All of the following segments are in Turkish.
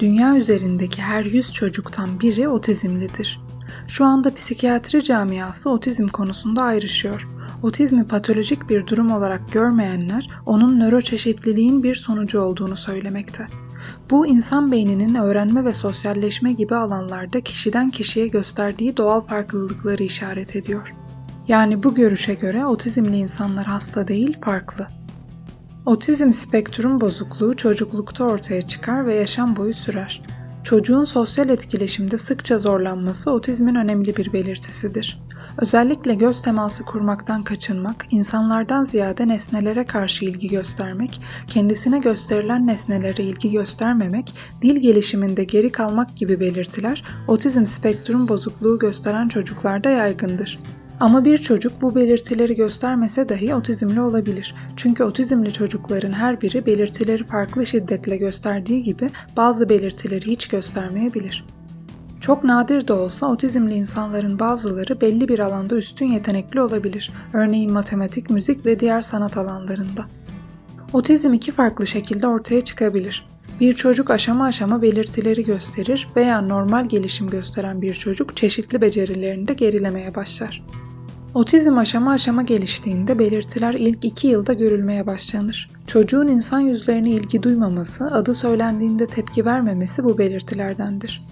Dünya üzerindeki her 100 çocuktan biri otizmlidir. Şu anda psikiyatri camiası otizm konusunda ayrışıyor. Otizmi patolojik bir durum olarak görmeyenler onun nöroçeşitliliğin bir sonucu olduğunu söylemekte. Bu insan beyninin öğrenme ve sosyalleşme gibi alanlarda kişiden kişiye gösterdiği doğal farklılıkları işaret ediyor. Yani bu görüşe göre otizmli insanlar hasta değil, farklı. Otizm spektrum bozukluğu çocuklukta ortaya çıkar ve yaşam boyu sürer. Çocuğun sosyal etkileşimde sıkça zorlanması otizmin önemli bir belirtisidir. Özellikle göz teması kurmaktan kaçınmak, insanlardan ziyade nesnelere karşı ilgi göstermek, kendisine gösterilen nesnelere ilgi göstermemek, dil gelişiminde geri kalmak gibi belirtiler otizm spektrum bozukluğu gösteren çocuklarda yaygındır. Ama bir çocuk bu belirtileri göstermese dahi otizmli olabilir. Çünkü otizmli çocukların her biri belirtileri farklı şiddetle gösterdiği gibi bazı belirtileri hiç göstermeyebilir. Çok nadir de olsa otizmli insanların bazıları belli bir alanda üstün yetenekli olabilir. Örneğin matematik, müzik ve diğer sanat alanlarında. Otizm iki farklı şekilde ortaya çıkabilir. Bir çocuk aşama aşama belirtileri gösterir veya normal gelişim gösteren bir çocuk çeşitli becerilerinde gerilemeye başlar. Otizm aşama aşama geliştiğinde belirtiler ilk iki yılda görülmeye başlanır. Çocuğun insan yüzlerine ilgi duymaması, adı söylendiğinde tepki vermemesi bu belirtilerdendir.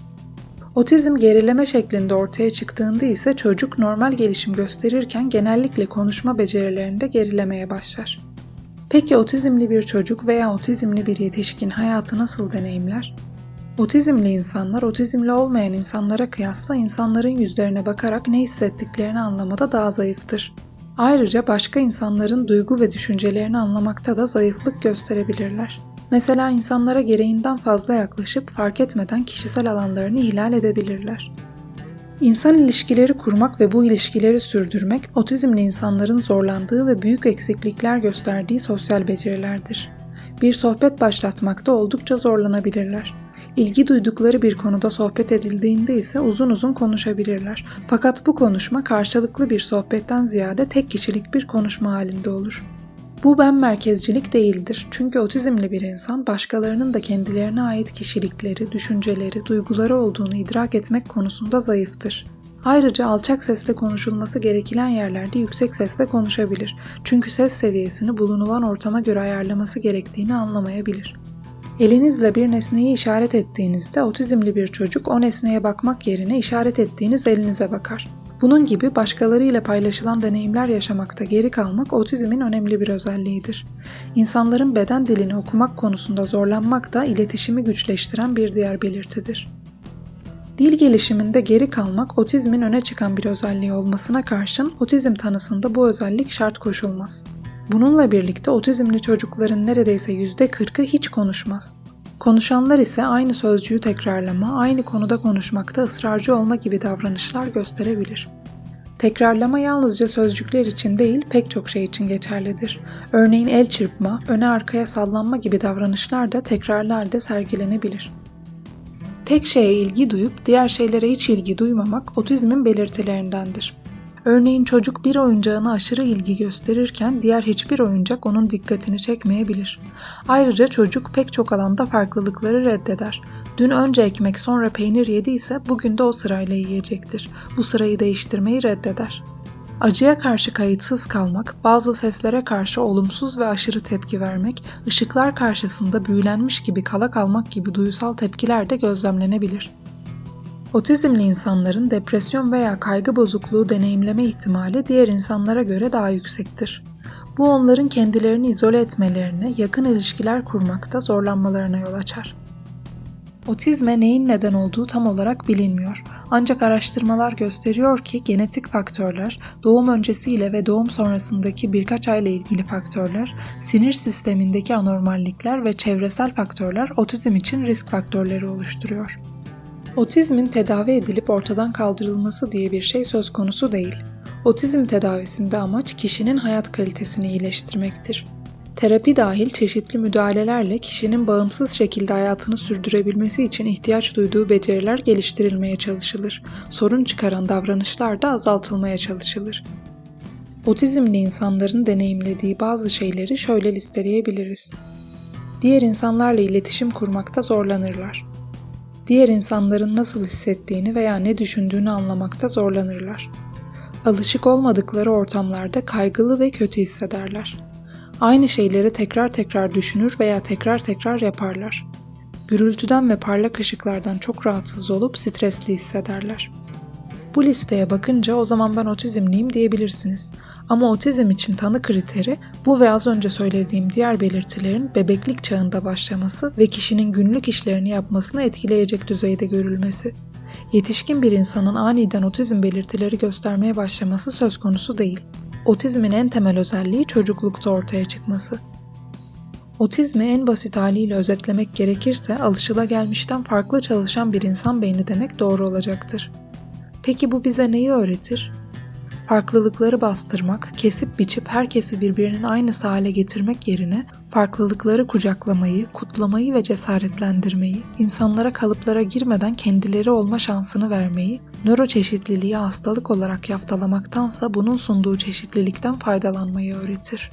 Otizm gerileme şeklinde ortaya çıktığında ise çocuk normal gelişim gösterirken genellikle konuşma becerilerinde gerilemeye başlar. Peki otizmli bir çocuk veya otizmli bir yetişkin hayatı nasıl deneyimler? Otizmli insanlar otizmli olmayan insanlara kıyasla insanların yüzlerine bakarak ne hissettiklerini anlamada daha zayıftır. Ayrıca başka insanların duygu ve düşüncelerini anlamakta da zayıflık gösterebilirler. Mesela insanlara gereğinden fazla yaklaşıp fark etmeden kişisel alanlarını ihlal edebilirler. İnsan ilişkileri kurmak ve bu ilişkileri sürdürmek otizmli insanların zorlandığı ve büyük eksiklikler gösterdiği sosyal becerilerdir. Bir sohbet başlatmakta oldukça zorlanabilirler. İlgi duydukları bir konuda sohbet edildiğinde ise uzun uzun konuşabilirler. Fakat bu konuşma karşılıklı bir sohbetten ziyade tek kişilik bir konuşma halinde olur. Bu ben merkezcilik değildir. Çünkü otizmli bir insan başkalarının da kendilerine ait kişilikleri, düşünceleri, duyguları olduğunu idrak etmek konusunda zayıftır. Ayrıca alçak sesle konuşulması gereken yerlerde yüksek sesle konuşabilir. Çünkü ses seviyesini bulunulan ortama göre ayarlaması gerektiğini anlamayabilir. Elinizle bir nesneyi işaret ettiğinizde otizmli bir çocuk o nesneye bakmak yerine işaret ettiğiniz elinize bakar. Bunun gibi başkalarıyla paylaşılan deneyimler yaşamakta geri kalmak otizmin önemli bir özelliğidir. İnsanların beden dilini okumak konusunda zorlanmak da iletişimi güçleştiren bir diğer belirtidir. Dil gelişiminde geri kalmak otizmin öne çıkan bir özelliği olmasına karşın otizm tanısında bu özellik şart koşulmaz. Bununla birlikte otizmli çocukların neredeyse %40'ı hiç konuşmaz. Konuşanlar ise aynı sözcüğü tekrarlama, aynı konuda konuşmakta ısrarcı olma gibi davranışlar gösterebilir. Tekrarlama yalnızca sözcükler için değil pek çok şey için geçerlidir. Örneğin el çırpma, öne arkaya sallanma gibi davranışlar da tekrarlı halde sergilenebilir. Tek şeye ilgi duyup diğer şeylere hiç ilgi duymamak otizmin belirtilerindendir. Örneğin çocuk bir oyuncağına aşırı ilgi gösterirken diğer hiçbir oyuncak onun dikkatini çekmeyebilir. Ayrıca çocuk pek çok alanda farklılıkları reddeder. Dün önce ekmek sonra peynir yediyse bugün de o sırayla yiyecektir. Bu sırayı değiştirmeyi reddeder. Acıya karşı kayıtsız kalmak, bazı seslere karşı olumsuz ve aşırı tepki vermek, ışıklar karşısında büyülenmiş gibi kala kalmak gibi duysal tepkiler de gözlemlenebilir. Otizmli insanların depresyon veya kaygı bozukluğu deneyimleme ihtimali diğer insanlara göre daha yüksektir. Bu onların kendilerini izole etmelerine, yakın ilişkiler kurmakta zorlanmalarına yol açar. Otizme neyin neden olduğu tam olarak bilinmiyor. Ancak araştırmalar gösteriyor ki genetik faktörler, doğum öncesiyle ve doğum sonrasındaki birkaç ayla ilgili faktörler, sinir sistemindeki anormallikler ve çevresel faktörler otizm için risk faktörleri oluşturuyor. Otizmin tedavi edilip ortadan kaldırılması diye bir şey söz konusu değil. Otizm tedavisinde amaç kişinin hayat kalitesini iyileştirmektir. Terapi dahil çeşitli müdahalelerle kişinin bağımsız şekilde hayatını sürdürebilmesi için ihtiyaç duyduğu beceriler geliştirilmeye çalışılır. Sorun çıkaran davranışlar da azaltılmaya çalışılır. Otizmli insanların deneyimlediği bazı şeyleri şöyle listeleyebiliriz. Diğer insanlarla iletişim kurmakta zorlanırlar. Diğer insanların nasıl hissettiğini veya ne düşündüğünü anlamakta zorlanırlar. Alışık olmadıkları ortamlarda kaygılı ve kötü hissederler. Aynı şeyleri tekrar tekrar düşünür veya tekrar tekrar yaparlar. Gürültüden ve parlak ışıklardan çok rahatsız olup stresli hissederler. Bu listeye bakınca o zaman ben otizmliyim diyebilirsiniz. Ama otizm için tanı kriteri bu ve az önce söylediğim diğer belirtilerin bebeklik çağında başlaması ve kişinin günlük işlerini yapmasını etkileyecek düzeyde görülmesi. Yetişkin bir insanın aniden otizm belirtileri göstermeye başlaması söz konusu değil. Otizmin en temel özelliği çocuklukta ortaya çıkması. Otizmi en basit haliyle özetlemek gerekirse alışılagelmişten farklı çalışan bir insan beyni demek doğru olacaktır. Peki bu bize neyi öğretir? Farklılıkları bastırmak, kesip biçip herkesi birbirinin aynısı hale getirmek yerine farklılıkları kucaklamayı, kutlamayı ve cesaretlendirmeyi, insanlara kalıplara girmeden kendileri olma şansını vermeyi, nöroçeşitliliği hastalık olarak yaftalamaktansa bunun sunduğu çeşitlilikten faydalanmayı öğretir.